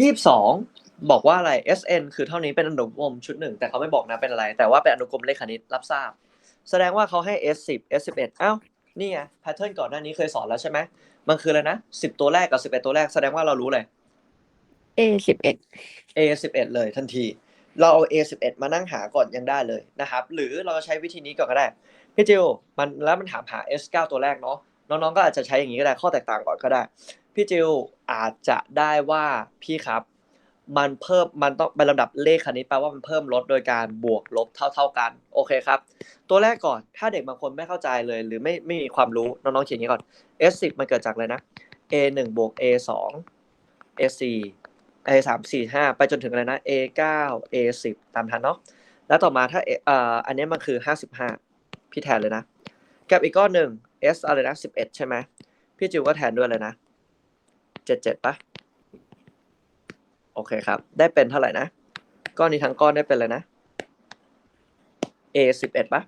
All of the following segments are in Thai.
ยี่สิบสองบอกว่าอะไร SN คือเท่านี้เป็นอนุกรมชุดหนึ่งแต่เขาไม่บอกนะเป็นอะไร แต่ว่าเป็นอนุกรมเลขคณิตรับทราบ แสดงว่าเขาให้ S10 S11 อ้าวนี่ไงแพทเทิร์นก่อนหน้านี้เคยสอนแล้วใช่ไหมมันคืออะไรนะสิบตัวแรกกับสิบเอ็ดตัวแรกแสดงว่าเรารู้เลย A สิบเอ็ด A11 เลยทันที เราเอา A11 มานั่งหาก่อนยังได้เลยนะครับ หรือเราจะใช้วิธีนี้ก่อนก็ได้พี่จิวมันแล้วมันถามหา S9 ตัวแรกเนาะ น้องๆก็อาจจะใช้อย่างนี้ก็ได้ข้อแตกต่างก่อนก็ได้ พี่จิวอาจจะได้ว่าพี่ครับ มันเพิ่มมันต้องเป็นลำดับเลขคณิตแปลว่ามันเพิ่มลดโดยการบวกลบเท่า ๆกันโอเคครับ ตัวแรกก่อนถ้าเด็กบางคนไม่เข้าใจเลย หรือไม่ไม่มีความรู้น้องๆเขียนอย่างนี้ก่อน S10 มันเกิดจากอะไรนะ A1 บวก A2 A4 A สามสี่ห้าไปจนถึงอะไรนะ A เก้า A สิบตามทันเนาะแล้วต่อมาถ้าเอ่ออันนี้มันคือห้าสิบห้าพี่แทนเลยนะ กับอีกก้อนหนึ่ง S อะไรนะสิบเอ็ดใช่ไหมพี่จิวก็แทนด้วยเลยนะเจ็ดเจ็ดปะโอเคครับ ได้เป็นเท่าไหร่นะ ก้อนนี้ทั้งก้อนได้เป็นเลยนะ A สิบเอ็ดปะ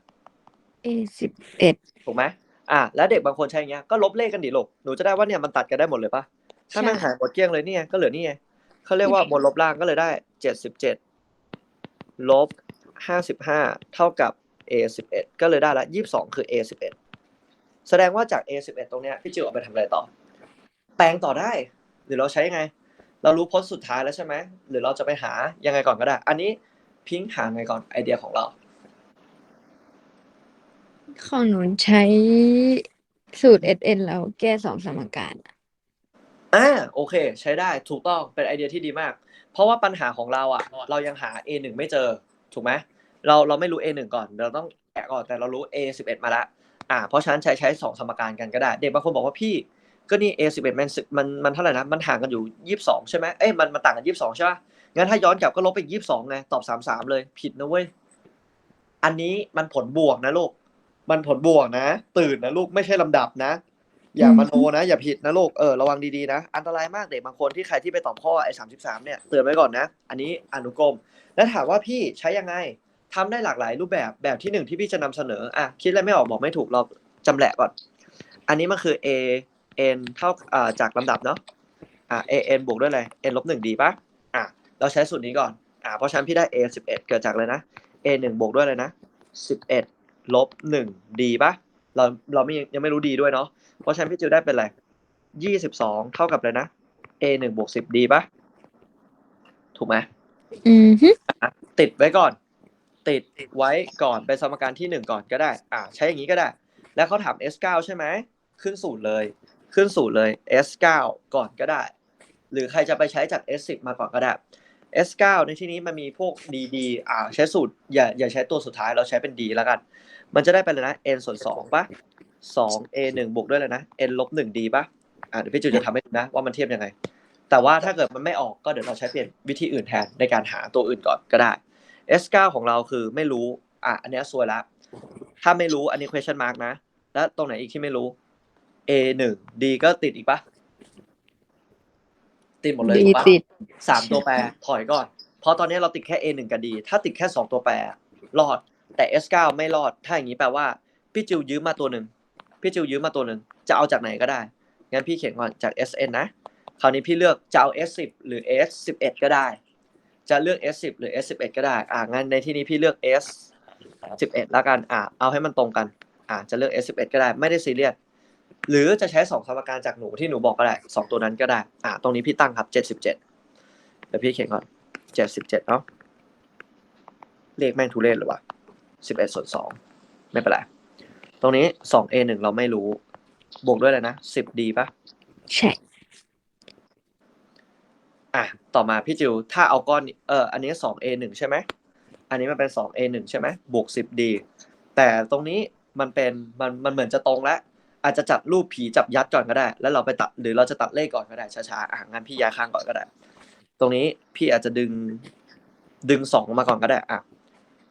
A สิบเอ็ดถูกไหมอะแล้วเด็กบางคนใช้อย่างเงี้ยก็ลบเลขกันดิลูกหนูจะได้ว่าเนี่ยมันตัดกันได้หมดเลยปะถ้ามันหายหมดเกลี้ยงเลยเนี่ยก็เหลือนี่ไงเขาเรียกว่าบนลบล่างก็เลยได้เจ็ดสิบเจ็ดลบห้าสิบห้าเท่ากับ a สิบเอ็ดก็เลยได้ละยี่สิบสองคือ a สิบเอ็ด แสดงว่าจาก a สิบเอ็ดตรงเนี้ยพี่จิวเอาไปทำอะไรต่อ แปลงต่อได้ หรือเราใช้ยังไง เรารู้พจน์สุดท้ายแล้วใช่ไหมหรือเราจะไปหายังไงก่อนก็ได้ อันนี้พิงค์หาไงก่อนไอเดียของเรา ของหนูใช้สูตร S N แล้วแก้สองสมการอ่าโอเค ใช้ได้ถูกต้องเป็นไอเดียที่ดีมาก เพราะว่าปัญหาของเราอะ เรายังหา A1 ไม่เจอ ถูกไหมเราเราไม่รู้ A1 ก่อนเราต้องแกะก่อนแต่เรารู้ A11 มาละ อ่าเพราะฉะนั้นใช้ใช้สองสมการกันก็ได้ เด็กบางคนบอกว่าพี่ก็นี่ A11 มันมันมันเท่าไหร่นะมันห่างกันอยู่ 22 ใช่ไหมเอ้ยมันมันต่างกัน 22 ใช่ปะงั้นถ้าย้อนกลับก็ลบไปอีก22ไงตอบ 33 เลยผิดนะเว้ยอันนี้มันผลบวกนะลูก มันผลบวกนะ ตื่นนะลูกไม่ใช่ลำดับนะ อย่ามโนนะ อย่าผิดนะลูกเออระวังดีๆนะ อันตรายมากเด็กบางคนที่ใครที่ไปตอบข้อไอ้สามสิบสามเนี่ยเตือนไว้ก่อนนะ อันนี้อนุกรมแล้วถามว่าพี่ใช้ยังไง ทำได้หลากหลายรูปแบบแบบที่หนึ่งที่พี่จะนำเสนออะคิดอะไรไม่ออกบอกไม่ถูกเราจำแหละก่อน อันนี้มันคือ a n เท่าอ่าจากลำดับเนาะอ่า a n บวกด้วยอะไร n ลบหนึ่งดีปะอะเราใช้สูตรนี้ก่อนอ่าเพราะฉะนั้นพี่ได้ a สิบเอ็ดเกิดจากเลยนะ a หนึ่งบวกด้วยเลยนะสิบเอ็ดลบหนึ่งดีปะเราเราไม่ยังไม่รู้ดีด้วยเนาะเพราะฉะนั้นพี่จิวได้เป็นอะไรยี่สิบสองเท่ากับเลยนะ a หนึ่งบวกสิบดีปะถูกไหมอืมฮึอะติดไว้ก่อน ติดไว้ก่อนเป็นสมการที่หนึ่งก่อนก็ได้ อ่าใช้อย่างนี้ก็ได้ แล้วเขาถาม S9 ใช่ไหมขึ้นสูตรเลย ขึ้นสูตรเลย S9 ก่อนก็ได้ หรือใครจะไปใช้จาก S10 มาก่อนก็ได้ S9 ในที่นี้มันมีพวก DD อ่าใช้สูตรอย่าอย่าใช้ตัวสุดท้ายเราใช้เป็น D แล้วกัน มันจะได้ไปเลยนะ n ส่วนสองปะสอง a หนึ่งบวกด้วยเลยนะ n ลบหนึ่งดีปะอ่าเดี๋ยวพี่จูจะทำให้ดูนะว่ามันเทียบยังไง แต่ว่าถ้าเกิดมันไม่ออกก็เดี๋ยวเราใช้เปลี่ยนวิธีอื่นแทนในการหาตัวอื่นก่อนก็ได้ S9 ของเราคือไม่รู้ อะ อันเนี้ยซวยละถ้าไม่รู้อันนี้ question mark นะ แล้วตรงไหนอีกที่ไม่รู้ A1 D ก็ติดอีกปะติดหมดเลยดีถูกปะติดสามตัวแปรถอยก่อน เพราะตอนนี้เราติดแค่ A1 กับ D ถ้าติดแค่สองตัวแปรรอด แต่ S9 ไม่รอด ถ้าอย่างนี้แปลว่า พี่จิวยืมมาตัวหนึ่ง พี่จิวยืมมาตัวหนึ่ง จะเอาจากไหนก็ได้ งั้นพี่เขียนก่อนจาก SN นะ คราวนี้พี่เลือกจะเอา S10 หรือ S11 ก็ได้ จะเลือก S10 หรือ S11 ก็ได้ อ่างั้นในที่นี้พี่เลือก S11 แล้วกัน อ่าเอาให้มันตรงกัน อ่าจะเลือก S11 ก็ได้ ไม่ได้ซีเรียส หรือจะใช้สองสมการจากหนูที่หนูบอกก็ได้สองตัวนั้นก็ได้ อ่าตรงนี้พี่ตั้งครับ 77เดี๋ยวพี่เขียนก่อน 77เนาะ เลขแม่งทุเรศหรือวะ11ส่วน2ไม่เป็นไร ตรงนี้ 2a 1 เราไม่รู้ บวกด้วยเลยนะ 10d ปะใช่ อะต่อมาพี่จิวถ้าเอาก้อนเอออันนี้ 2a 1 ใช่ไหมอันนี้มันเป็น 2a 1 ใช่ไหมบวก 10d แต่ตรงนี้มันเป็นมันมันเหมือนจะตรงแล้วอาจจะจัดรูปผีจับยัดก่อนก็ได้ แล้วเราไปตัดหรือเราจะตัดเลขก่อนก็ได้ช้าๆอะงั้นพี่ย้ายข้างก่อนก็ได้ ตรงนี้พี่อาจจะดึงดึงสองมาก่อนก็ได้อะ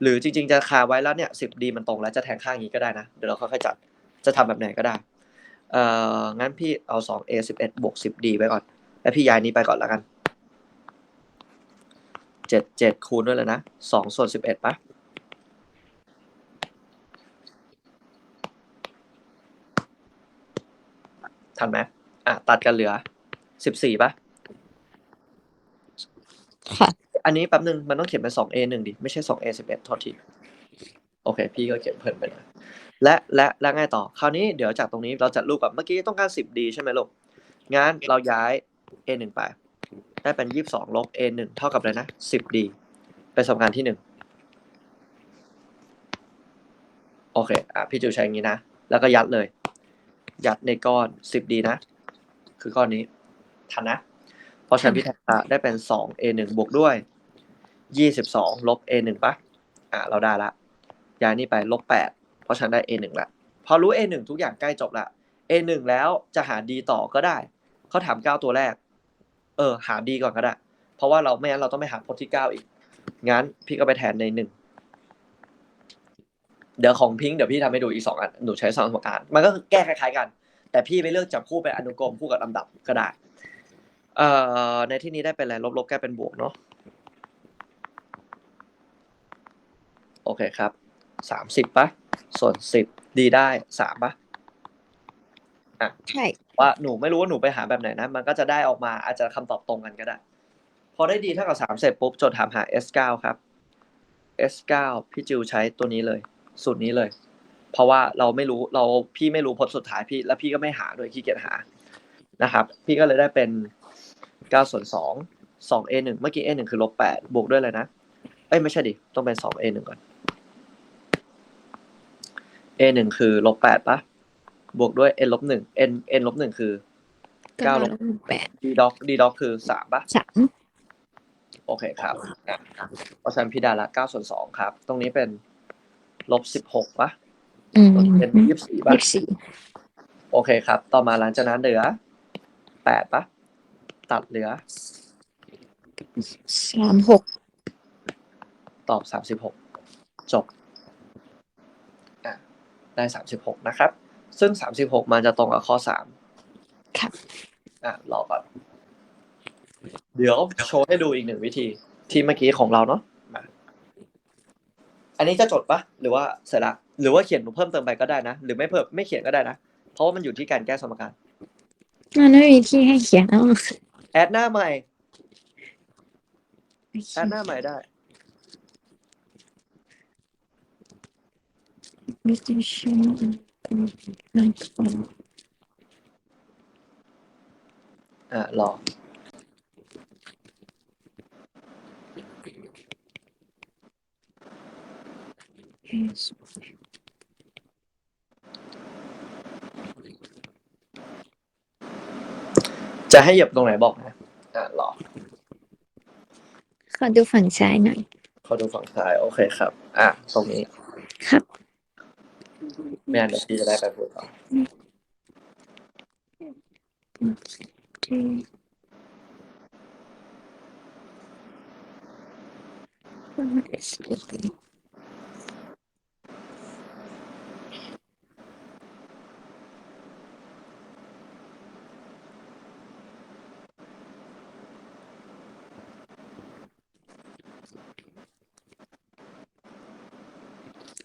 หรือจริง ๆ จะคาไว้แล้วเนี่ย 10d มันตรงแล้วจะแทงข้างนี้ก็ได้นะเดี๋ยวเราค่อยๆจัดจะทำแบบไหนก็ได้เอ่องั้นพี่เอา 2a 11บวก 10d ไปก่อน แล้วพี่ย้ายนี้ไปก่อนแล้วกัน เจ็ดเจ็ดคูณด้วยเลยนะสองส่วนสิบเอ็ดปะทันไหมอะตัดกันเหลือสิบสี่ปะค่ะ อันนี้แป๊บนึงมันต้องเขียนเป็นสอง A หนึ่งดิ ไม่ใช่สอง A สิบเอ็ดโทษที โอเค พี่ก็เขียนเพิ่มไปหน่อยและและและไงต่อ คราวนี้เดี๋ยวจากตรงนี้เราจัดรูปกับเมื่อกี้ต้องการสิบดีใช่ไหมลูกงั้นเราย้าย A หนึ่งไป ได้เป็นยี่สิบสองลบ A หนึ่งเท่ากับอะไรนะสิบดีเป็นสมการที่หนึ่งโอเค อะ พี่จิวใช้อย่างนี้นะ แล้วก็ยัดเลย ยัดในก้อนสิบดีนะ คือก้อนนี้ ทันนะ เพราะฉะนันพี่แทนได้เป็นสอง A หนึ่งบวกด้วยยี่สิบสองลบ A หนึ่งปะอะ เราได้ละย้ายนี่ไปลบแปดเพราะฉันได้ A หนึ่งละ พอรู้ A หนึ่งทุกอย่างใกล้จบละ A หนึ่งแล้วจะหา D ต่อก็ได้ เขาถามเก้าตัวแรก เออ หา D ก่อนก็ได้ เพราะว่าเราไม่งั้นเราต้องไปหาพจน์ที่เก้าอีก งั้นพี่ก็ไปแทนในหนึ่ง เดี๋ยวของพิงค์เดี๋ยวพี่ทำให้ดูอีกสองอัน หนูใช้สองสมการ มันก็แก้คล้ายๆกัน แต่พี่ไปเลือกจับคู่เป็นอนุกรมคู่กับลำดับก็ได้ เอ่อ ในที่นี้ได้เป็นอะไร ลบๆแก้เป็นบวกเนาะ โอเคครับ สามสิบปะ ส่วนสิบดีได้สามปะ อะ ใช่ ว่าหนูไม่รู้ว่าหนูไปหาแบบไหนนะ มันก็จะได้ออกมาอาจจะคำตอบตรงกันก็ได้ พอได้ดีเท่ากับสามเสร็จปุ๊บโจทย์ถามหา S9 ครับ S9 พี่จิวใช้ตัวนี้เลย สูตรนี้เลย เพราะว่าเราไม่รู้เราพี่ไม่รู้พจน์สุดท้ายพี่ แล้วพี่ก็ไม่หาด้วยขี้เกียจหานะครับ พี่ก็เลยได้เป็น9ส่วน2 2 A 1เมื่อกี้ A 1คือลบ8บวกด้วยอะไรนะ เอ้ยไม่ใช่ดิ ต้องเป็น2 A 1ก่อน A 1คือลบ8ปะ บวกด้วย n ลบ1 n n ลบ1คือเก้า9ลลบบแปด d doc d doc คือ3ปะสามโอเคครับอะเพราะฉะนั้นพี่ได้ละ9ส่วน2ครับ ตรงนี้เป็นลบ16ปะอืมเป็น24ปะยี่สิบสี่โอเคครับ ต่อมาหลังจากนั้นเหลือ8ปะตัดเหลือสามหกตอบ36จบ อะ ได้36นะครับ ซึ่ง36มันจะตรงกับข้อ3ครับอะรอก่อนเดี๋ยวโชว์ให้ดูอีกหนึ่งวิธี ที่เมื่อกี้ของเราเนาะมาอันนี้จะจดปะหรือว่าเสร็จละหรือว่าเขียนเพิ่มเติมไปก็ได้นะ หรือไม่เพิ่มไม่เขียนก็ได้นะ เพราะว่ามันอยู่ที่การแก้สมการมันไม่มีที่ให้เขียนแล้วแอดหน้าใหม่แอดหน้าใหม่ได้ไม่ต้ องใช้อะรอจะให้เหยียบตรงไหนบอกนะอะรอขอดูฝั่งซ้ายหน่อยเขาดูฝั่งซ้าย โอเคครับ อะ ตรงนี้ ครับ ไม่งั้นเดี๋ยวพี่จะได้ไปพูดต่อ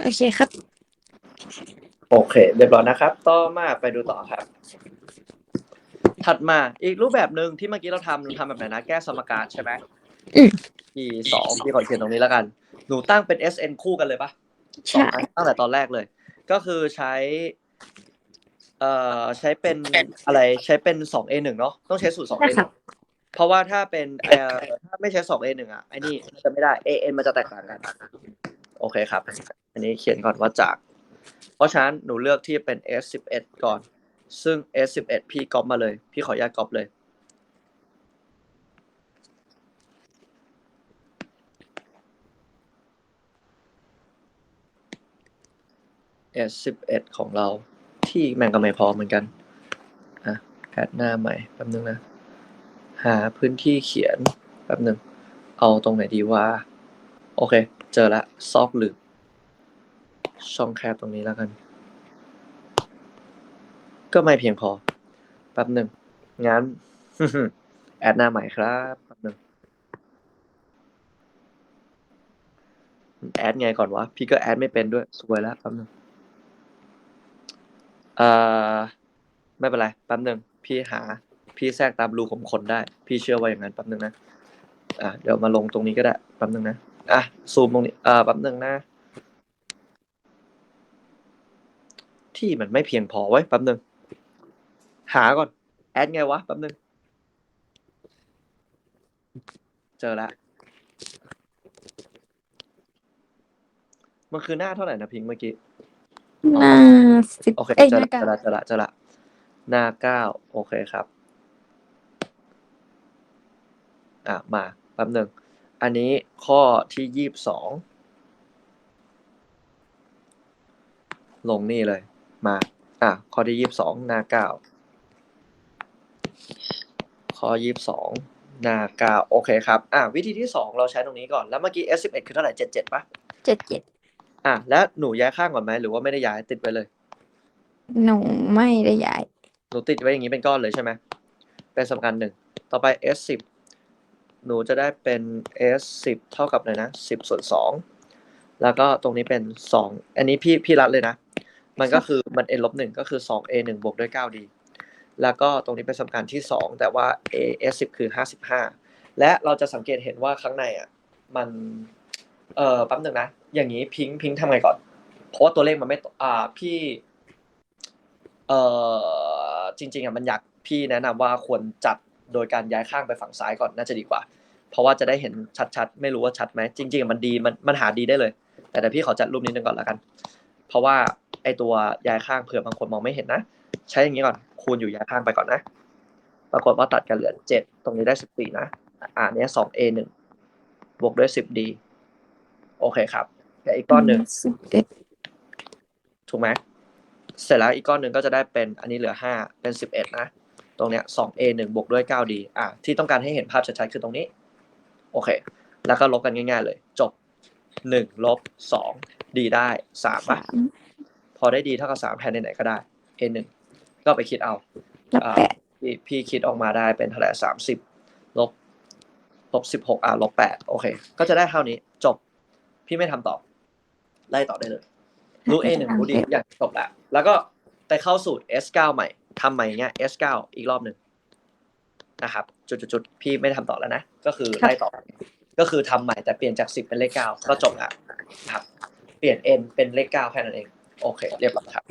โอเคครับ โอเค เรียบร้อยนะครับ ต่อมาไปดูต่อครับ ถัดมาอีกรูปแบบหนึ่งที่เมื่อกี้เราทำเราทำแบบไหนนะ แก้สมการใช่ไหมอืม ที่สองที่ขอเขียนตรงนี้แล้วกัน หนูตั้งเป็น SN คู่กันเลยปะ สองใช่ อันตั้งแต่ตอนแรกเลย ก็คือใช้ เอ่อใช้เป็นอะไรใช้เป็นสอง A หนึ่งเนาะต้องใช้สูตรสอง A ใช่ครับเพราะว่าถ้าเป็นเอ่อถ้าไม่ใช้สอง A หนึ่งอะไอ้นี่จะไม่ได้ AN มันจะแตกต่างกัน โอเคครับ อันนี้เขียนก่อนว่าจาก เพราะฉะนั้นหนูเลือกที่เป็น S11 ก่อน ซึ่ง S11 พี่ก๊อปมาเลย พี่ขออนุญาตก๊อปเลย S11 ของเรา ที่แม่งก็ไม่พอเหมือนกัน อะแอดหน้าใหม่แป๊บนึงนะ หาพื้นที่เขียนแป๊บนึง เอาตรงไหนดีว่า โอเค เจอละซอกหลืบ ช่องแคบตรงนี้แล้วกัน ก็ไม่เพียงพอ แป๊บหนึ่ง งั้น แอดหน้าใหม่ครับแป๊บหนึ่งแอดไงก่อนวะ พี่ก็แอดไม่เป็นด้วย สวยแล้วแป๊บหนึ่งเอ่อ ไม่เป็นไร แป๊บหนึ่ง พี่หา พี่แทรกตามรูขุมขนได้ พี่เชื่อว่าอย่างนั้นแป๊บหนึ่งนะ อะ เดี๋ยวมาลงตรงนี้ก็ได้ แป๊บหนึ่งนะ อะ ซูมตรงนี้อ่าแป๊บหนึ่งนะ ที่มันไม่เพียงพอไว้ยแป๊บนึง หาก่อน แอดไงวะแป๊บนึง เจอแล้วมันคือหน้าเท่าไหร่นะพิงค์เมื่อกี้ หน้าสิบโอเคเอ้ยเจหอน้าละเก้าเจอละเจอละเจอละหน้าเก้าโอเคครับ อะ มาแป๊บหนึ่ง อันนี้ข้อที่ยี่สิบสอง ลงนี่เลย มา อะ ข้อที่ยี่สิบสองหน้าเก้าข้อยี่สิบสองหน้าเก้าโอเคครับ อะ วิธีที่สองเราใช้ตรงนี้ก่อน แล้วเมื่อกี้ S สิบเอ็ดคือเท่าไหร่เจ็ดเจ็ดปะเจ็ดเจ็ดอะ แล้วหนูย้ายข้างก่อนไหมหรือว่าไม่ได้ย้ายติดไว้เลย หนูไม่ได้ย้าย หนูติดไว้อย่างนี้เป็นก้อนเลยใช่ไหม เป็นสมการหนึ่ง ต่อไป s สิบหนูจะได้เป็น s สิบเท่ากับอะไรนะสิบส่วนสองแล้วก็ตรงนี้เป็นสองอันนี้พี่พี่รัดเลยนะ มันก็คือมัน n ลบหนึ่งก็คือสอง a หนึ่งบวกด้วยเก้า d แล้วก็ตรงนี้เป็นสมการที่สองแต่ว่า a s สิบคือห้าสิบห้าและเราจะสังเกตเห็นว่าข้างในอะมันเอ่อแป๊บหนึ่งนะ อย่างนี้พิงค์พิงค์ทำไงก่อน เพราะว่าตัวเลขมันไม่อ่าพี่เอ่อจริง ๆอะมันอยากพี่แนะนำว่าควรจัดโดยการย้ายข้างไปฝั่งซ้ายก่อนน่าจะดีกว่า เพราะว่าจะได้เห็นชัดๆ ไม่รู้ว่าชัดไหมจริงๆอะมันดีมันมันหาดีได้เลย แต่เดี๋ยวพี่ขอจัดรูปนี้หนึงก่อนแล้วกัน เพราะว่า ไอตัวย้ายข้างเผื่อบางคนมองไม่เห็นนะ ใช้อย่างนี้ก่อน คูณอยู่ย้ายข้างไปก่อนนะ ปรากฏว่าตัดกันเหลือเจ็ดตรงนี้ได้สิบสี่นะ อ่าเนี้ยสอง a หนึ่งบวกด้วยสิบ d โอเคครับแต่อีกก้อนหนึ่งสิบเอ็ดถูกไหมเสร็จแล้วอีกก้อนหนึ่งก็จะได้เป็นอันนี้เหลือห้าเป็นสิบเอ็ดนะตรงเนี้ยสอง a หนึ่งบวกด้วยเก้า d อะที่ต้องการให้เห็นภาพชัดๆคือตรงนี้ โอเค แล้วก็ลบกันง่าย ๆ เลย จบหนึ่งลบสอง d ได้สามป่ะสามพ อได้ d เท่ากับสามแทนไหนๆก็ได้ a หนึ่งก็ไปคิดเอาแล้วอ่าแปดพี่พี่คิดออกมาได้เป็นเท่าไหร่สามสิบลบลบสิบหกอะลบแปดโอเค ก็จะได้เท่านี้จบ พี่ไม่ทำต่อ ไล่ต่อได้เลย รู้ A หนึ่งรู้ดีอย่างจบแล้วแล้วก็ไปเข้าสูตร S 9ใหม่ทำใหม่อย่างเงี้ย S 9อีกรอบหนึ่งนะครับจุดๆๆพี่ไม่ทำต่อแล้วนะ ก็คือไล่ต่อ ก็คือทำใหม่แต่เปลี่ยนจากสิบเป็นเลขเก้าก็จบแล้วนะครับ เปลี่ยน N เป็นเลขเก้าแค่นั้นเอง โอเค เรียบร้อยครับ